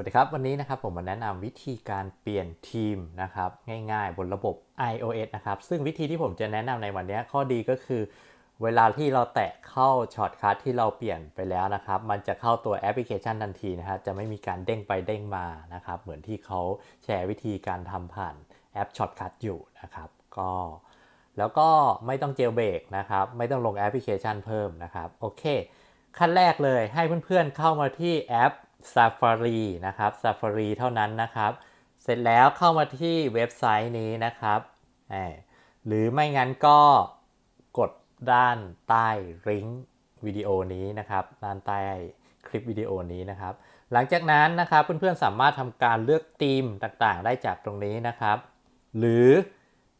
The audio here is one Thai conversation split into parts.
วัสดีครับ วันนี้นะครับผมมาแนะนำวิธีการเปลี่ยนทีมนะครับง่ายๆ บนระบบ iOS นะครับ ซึ่งวิธีที่ผมจะแนะนำในวันนี้ข้อดีก็คือ เวลาที่เราแตะเข้าช็อตคัทที่เราเปลี่ยนไปแล้วนะครับ มันจะเข้าตัวแอปพลิเคชันทันทีนะฮะจะไม่มีการเด้งไปเด้งมานะครับ เหมือนที่เขาแชร์วิธีการทำผ่านแอปช็อตคัทอยู่นะครับก็แล้วก็ไม่ต้องเจลเบรกนะครับ ไม่ต้องลงแอปพลิเคชันเพิ่มนะครับโอเคขั้นแรกเลยให้เพื่อนๆเข้ามาที่แอป Safari นะครับ Safari เท่านั้นนะครับ เสร็จแล้วเข้ามาที่เว็บไซต์นี้นะครับหรือไม่งั้นก็กดด้านใต้ลิงก์วิดีโอนี้นะครับ ด้านใต้คลิปวิดีโอนี้นะครับ หลังจากนั้นนะครับเพื่อนๆสามารถทำการเลือกธีมต่างๆ ได้จากตรงนี้นะครับ หรือ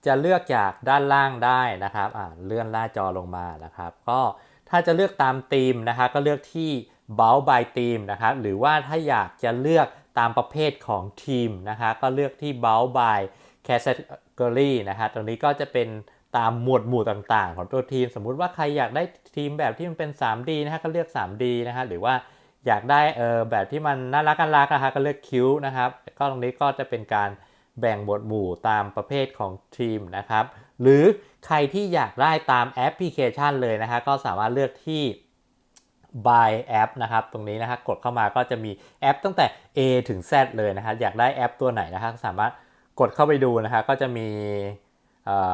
จะเลือกจากด้านล่างได้นะครับอ่าเลื่อนหน้าจอลงมานะครับ ก็ถ้าจะเลือกตามธีมนะครับก็เลือกที่ b o u by team นะครับหรือว่าถ้าอยากจะเลือกตามประเภทของทีมนะครับก็เลือกที่ b o u by category นะครับตรงนี้ก็จะเป็นตามหมวดหมู่ต่างๆ ของตัวทีม สมมุติว่าใครอยากได้ทีมแบบที่มันเป็น 3D นะฮะก็เลือก 3D นะฮะหรือว่าอยากได้เออแบบที่มันน่ารักน่ารักนะฮะก็เลือกคิ้วนะครับก็ตรงนี้ก็จะเป็นการแบ่งหมวดหมู่ตามประเภทของทีมนะครับ หรือใครที่อยากได้ตามแอปพลิเคชันเลยนะฮะก็สามารถเลือกที่ by app นะครับ ตรงนี้นะฮะกดเข้ามาก็จะมีแอปตั้งแต่ A ถึง Z เลยนะฮะอยากได้แอปตัวไหนนะฮะสามารถกดเข้าไปดูนะฮะก็จะมี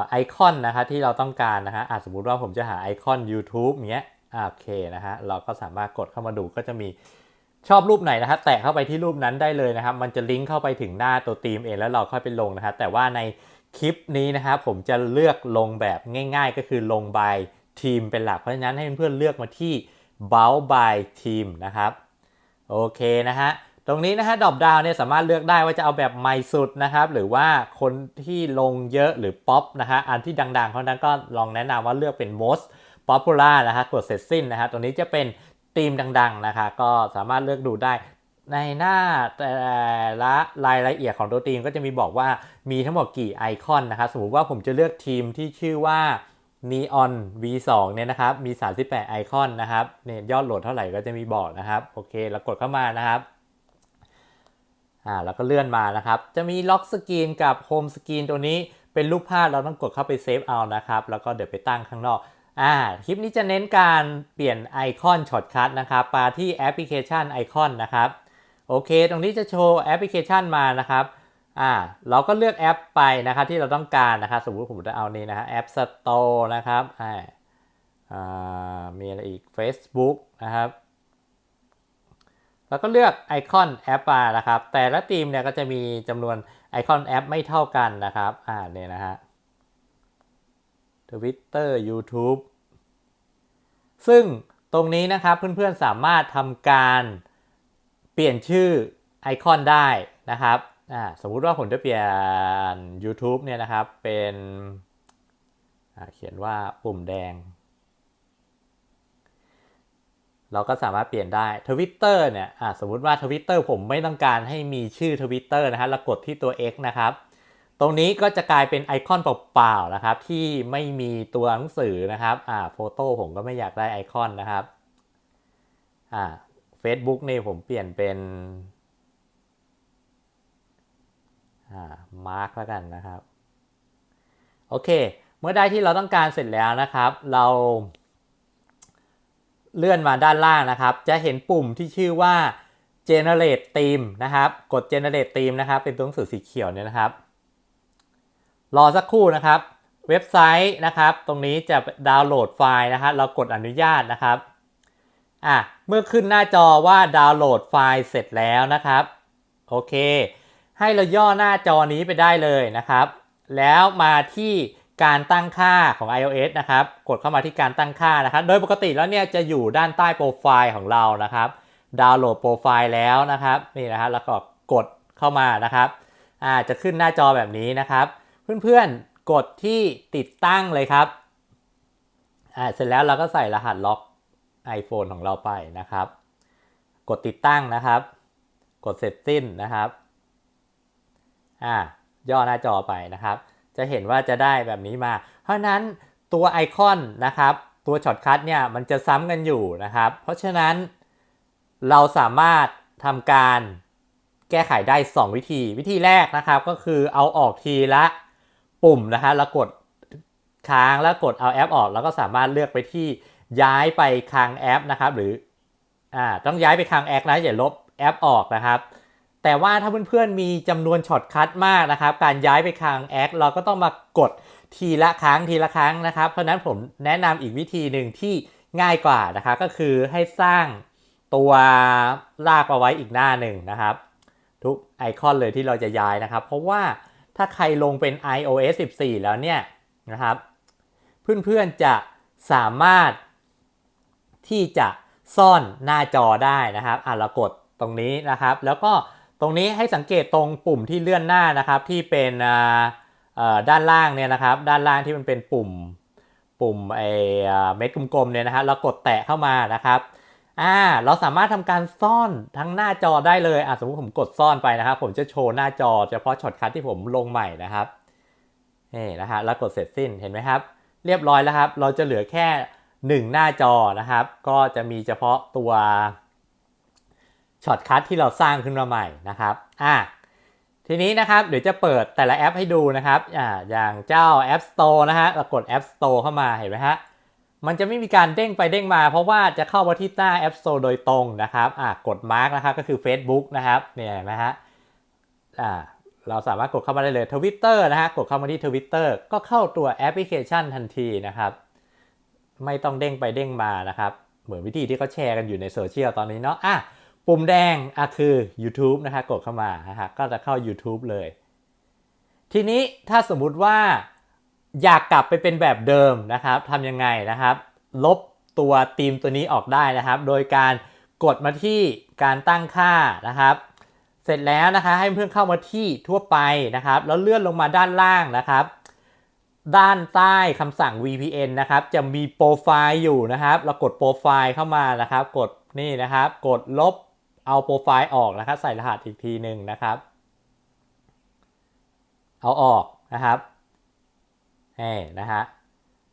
ไอคอนนะฮะที่เราต้องการนะฮะสมมุติว่าผมจะหาไอคอน YouTube เงี้ยโอเคนะฮะเราก็สามารถกดเข้ามาดูก็จะมีชอบรูปไหนนะฮะแตะเข้าไปที่รูปนั้นได้เลยนะครับ มันจะลิงก์เข้าไปถึงหน้าตัวธีมเองแล้วเราค่อยไปลงนะฮะแต่ว่าในคลิปนี้นะครับผมจะเลือกลงแบบง่าย ๆ ก็คือลง by ทีมเป็นหลักเพราะฉะนั้นให้เพื่อนๆเลือกมาที่ b o u by team นะครับ โอเคนะฮะ ตรงนี้นะฮะดอปดาวเนี่ยสามารถเลือกได้ว่าจะเอาแบบใหม่สุดนะครับ หรือว่าคนที่ลงเยอะหรือป๊อปนะฮะ อันที่ดังๆเพราะนั้นก็ลองแนะนำว่าเลือกเป็น most popular นะฮะ กดเสร็จสิ้นนะฮะ ตรงนี้จะเป็นธีมดังๆนะคะ ก็สามารถเลือกดูได้ในหน้าแต่ละรายละเอียดของตัวทีมก็จะมีบอกว่ามีทั้งหมดกี่ไอคอนนะครับสมมติว่าผมจะเลือกทีมที่ชื่อว่า Neon V2 เนี่ยนะครับมี 38 ไอคอนนะครับเนี่ยยอดโหลดเท่าไหร่ก็จะมีบอกนะครับโอเคแล้วกดเข้ามานะครับอ่าแล้วก็เลื่อนมานะครับ จะมีล็อกสกรีนกับโฮมสกรีนตัวนี้เป็นรูปภาพเราต้องกดเข้าไปเซฟเอานะครับ แล้วก็เดี๋ยวไปตั้งข้างนอกอ่าคลิปนี้จะเน้นการเปลี่ยนไอคอนช็อตคัทนะครับมาที่แอปพลิเคชันไอคอนนะครับโอเค ตรงนี้จะโชว์แอปพลิเคชันมานะครับ อ่าเราก็เลือกแอปไปนะครับที่เราต้องการนะครับสมมติผมจะเอานี้นะฮะแอป Store นะครับอ่ามีอะไรอีก Facebook นะครับแล้วก็เลือกไอคอนแอปมานะครับ แต่ละทีมเนี่ยก็จะมีจำนวนไอคอนแอปไม่เท่ากันนะครับอ่าเนี่ยนะฮะ Twitter YouTube ซึ่งตรงนี้นะครับเพื่อนๆสามารถทำการเปลี่ยนชื่อไอคอนได้นะครับ อ่าสมมุติว่าผมจะเปลี่ยน YouTube เนี่ยนะครับเป็นเขียนว่าปุ่มแดง เราก็สามารถเปลี่ยนได้ Twitter เนี่ยสมมุติว่า Twitter ผมไม่ต้องการให้มีชื่อ Twitter นะฮะแล้วกดที่ตัว X นะครับ ตรงนี้ก็จะกลายเป็นไอคอนเปล่าๆนะครับ ที่ไม่มีตัวหนังสือนะครับอ่าโฟโต้ผมก็ไม่อยากได้ไอคอนนะครับอ่า Facebook นี่ผมเปลี่ยนเป็น มาร์กแล้วกันนะครับ โอเค เมื่อได้ที่เราต้องการเสร็จแล้วนะครับ เราเลื่อนมาด้านล่างนะครับ จะเห็นปุ่มที่ชื่อว่า generate theme นะครับ กด generate theme นะครับ เป็นตัวหนังสือสีเขียวเนี่ยนะครับ รอสักครู่นะครับ เว็บไซต์นะครับ ตรงนี้จะดาวน์โหลดไฟล์นะครับ เรากดอนุญาตนะครับ อะ เมื่อขึ้นหน้าจอว่าดาวน์โหลดไฟล์เสร็จแล้วนะครับ โอเค ให้เราย่อหน้าจอนี้ไปได้เลยนะครับ แล้วมาที่การตั้งค่าของ iOS นะครับ กดเข้ามาที่การตั้งค่านะครับ โดยปกติแล้วเนี่ยจะอยู่ด้านใต้โปรไฟล์ของเรานะครับ ดาวน์โหลดโปรไฟล์แล้วนะครับ นี่นะครับแล้วก็กดเข้ามานะครับอ่าจะขึ้นหน้าจอแบบนี้นะครับ เพื่อนๆ กดที่ติดตั้งเลยครับอ่าเสร็จแล้วเราก็ใส่รหัสล็อก iPhone ของเราไปนะครับ กดติดตั้งนะครับ กดเสร็จสิ้นนะครับ อ่าย่อหน้าจอไปนะครับ จะเห็นว่าจะได้แบบนี้มา เพราะนั้นตัวไอคอนนะครับตัวช็อตคัทเนี่ยมันจะซ้ำกันอยู่นะครับ เพราะฉะนั้นเราสามารถทำการแก้ไขได้ 2 วิธี วิธีแรกนะครับก็คือเอาออกทีละปุ่มนะคะแล้วกดค้างแล้วกดเอาแอปออก แล้วก็สามารถเลือกไปที่ย้ายไปคลังแอปนะครับ หรืออ่าต้องย้ายไปคลังแอปนะอย่าลบแอปออกนะครับ แต่ว่าถ้าเพื่อนๆมีจำนวนช็อตคัทมากนะครับ การย้ายไปคลังแอปเราก็ต้องมากดทีละครั้งทีละครั้งนะครับ เพราะฉะนั้นผมแนะนำอีกวิธีหนึ่งที่ง่ายกว่านะครับก็คือให้สร้างตัวลากเอาไว้อีกหน้าหนึ่งนะครับ ทุกไอคอนเลยที่เราจะย้ายนะครับ เพราะว่าถ้าใครลงเป็น iOS 14 แล้วเนี่ยนะครับ เพื่อนๆจะสามารถที่จะซ่อนหน้าจอได้นะครับอะเรากดตรงนี้นะครับ แล้วก็ ตรงนี้ให้สังเกตตรงปุ่มที่เลื่อนหน้านะครับที่เป็นด้านล่างเนี่ยนะครับ ด้านล่างที่มันเป็นปุ่มปุ่มไอเม็ดกลมๆเนี่ยนะฮะเรากดแตะเข้ามานะครับอ่าเราสามารถทำการซ่อนทั้งหน้าจอได้เลยอะสมมติผมกดซ่อนไปนะครับ ผมจะโชว์หน้าจอเฉพาะช็อตคัทที่ผมลงใหม่นะครับนี่นะฮะแล้วกดเสร็จสิ้นเห็นไหมครับ เรียบร้อยแล้วครับ เราจะเหลือแค่ 1 หน้าจอนะครับ ก็จะมีเฉพาะตัว ช็อตคัทที่เราสร้างขึ้นมาใหม่นะครับอะทีนี้นะครับเดี๋ยวจะเปิดแต่ละแอปให้ดูนะครับอ่าอย่างเจ้า App Store นะฮะเรากด App Store เข้ามาเห็นไหมฮะมันจะไม่มีการเด้งไปเด้งมา เพราะว่าจะเข้ามาที่หน้า App Store โดยตรงนะครับอะกดมาร์กนะครับก็คือ Facebook นะครับเนี่ยเห็นไหมฮะอ่าเราสามารถกดเข้ามาได้เลย Twitter นะฮะกดเข้ามาที่ Twitter ก็เข้าตัวแอปพลิเคชันทันทีนะครับ ไม่ต้องเด้งไปเด้งมานะครับ เหมือนวิธีที่เขาแชร์กันอยู่ในโซเชียลตอนนี้เนาะอะ ปุ่มแดงอะคือ YouTube นะคะกดเข้ามานะฮะก็จะเข้า YouTube เลย ทีนี้ถ้าสมมุติว่าอยากกลับไปเป็นแบบเดิมนะครับทำยังไงนะครับ ลบตัวธีมตัวนี้ออกได้นะครับ โดยการกดมาที่การตั้งค่านะครับ เสร็จแล้วนะคะให้เพื่อนเข้ามาที่ทั่วไปนะครับ แล้วเลื่อนลงมาด้านล่างนะครับ ด้านใต้คำสั่ง VPN นะครับ จะมีโปรไฟล์อยู่นะครับ เรากดโปรไฟล์เข้ามานะครับ กดนี่นะครับ กดลบ เอาโปรไฟล์ออกนะครับใส่รหัสอีกทีหนึ่งนะครับ เอาออกนะครับนี่นะฮะ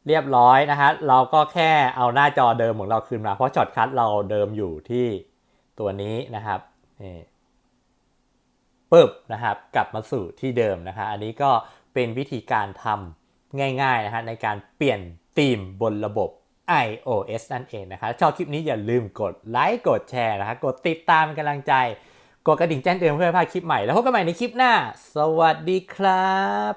เรียบร้อยนะฮะเราก็แค่เอาหน้าจอเดิมของเราคืนมาเพราะช็อตคัทเราเดิมอยู่ที่ตัวนี้นะครับนี่ปึ๊บนะครับกลับมาสู่ที่เดิมนะฮะอันนี้ก็เป็นวิธีการทำง่ายๆนะฮะในการเปลี่ยนธีมบนระบบ iOS นั่นเองนะครับชอบคลิปนี้อย่าลืมกดไลค์กดแชร์นะครับกดติดตามกำลังใจ กดกระดิ่งแจ้งเตือนเพื่อไม่พลาดคลิปใหม่ แล้วพบกันใหม่ในคลิปหน้า สวัสดีครับ